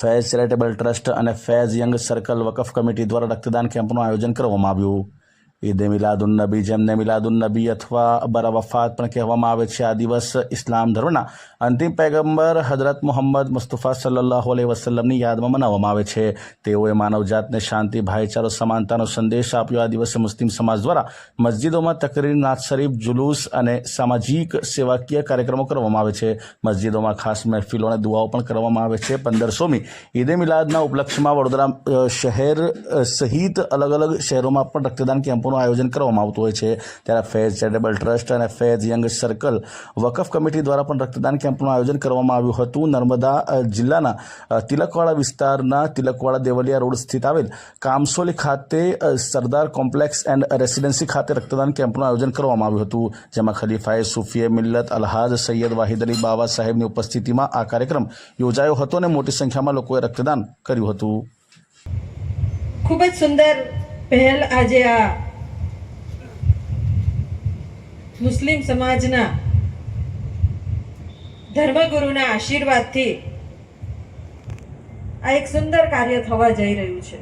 Faiz charitable trust અને Faiz young circle વકફ committee દ્વારા રક્તદાન કેમ્પનું આયોજન કરવામાં આવ્યું. ઈદે મિલાદુન્નબી જેમને મિલાદુન્નબી અથવા બરા વફાત પણ કહેવામાં આવે છે આ દિવસ ઇસ્લામ ધર્મના અંતિમ પૈગંબર હજરત મોહમ્મદ મુસ્તફા સલ્લાહુ અલૈહિ વસલમની યાદમાં મનાવવામાં આવે છે. તેઓએ માનવજાતને શાંતિ, ભાઈચારો, સમાનતાનો સંદેશ આપ્યો. આ દિવસે મુસ્લિમ સમાજ દ્વારા મસ્જિદોમાં તકરીર, નાત શરીફ, જુલુસ અને સામાજિક સેવાકીય કાર્યક્રમો કરવામાં આવે છે. મસ્જિદોમાં ખાસ મહેફિલો અને દુઆઓ પણ કરવામાં આવે છે. પંદરસોમી ઈદે મિલાદના ઉપલક્ષમાં વડોદરા શહેર સહિત અલગ અલગ શહેરોમાં પણ રક્તદાન કેમ્પોનું આયોજન કરવામાં આવતું હોય છે. ત્યારે ફેઝ ચેરિટેબલ ટ્રસ્ટ અને ફૈઝ યંગ સર્કલ વકફ કમિટી દ્વારા પણ રક્તદાન કેમ્પનું આયોજન કરવામાં આવ્યું હતું. નર્મદા જિલ્લાના તિલકવાડા વિસ્તારના તિલકવાડા દેવલિયા રોડ સ્થિત આવેલ કામસોલી ખાતે સરદાર કોમ્પ્લેક્સ એન્ડ રેસિડેન્સી ખાતે રક્તદાન કેમ્પનું આયોજન કરવામાં આવ્યું હતું. જેમાં ખલીફાએ સુફીએ મિલ્લત, અલહાજ, સૈયદ વાહિદ અલી બાબા સાહેબની ઉપસ્થિતિમાં આ કાર્યક્રમ યોજાયો હતો અને મોટી સંખ્યામાં લોકોએ રક્તદાન કર્યું હતું. ખૂબ જ સુંદર પહેલ આજે આ મુસ્લિમ સમાજના ધર્મગુરુના આશીર્વાદથી આ એક સુંદર કાર્ય થવા જઈ રહ્યું છે.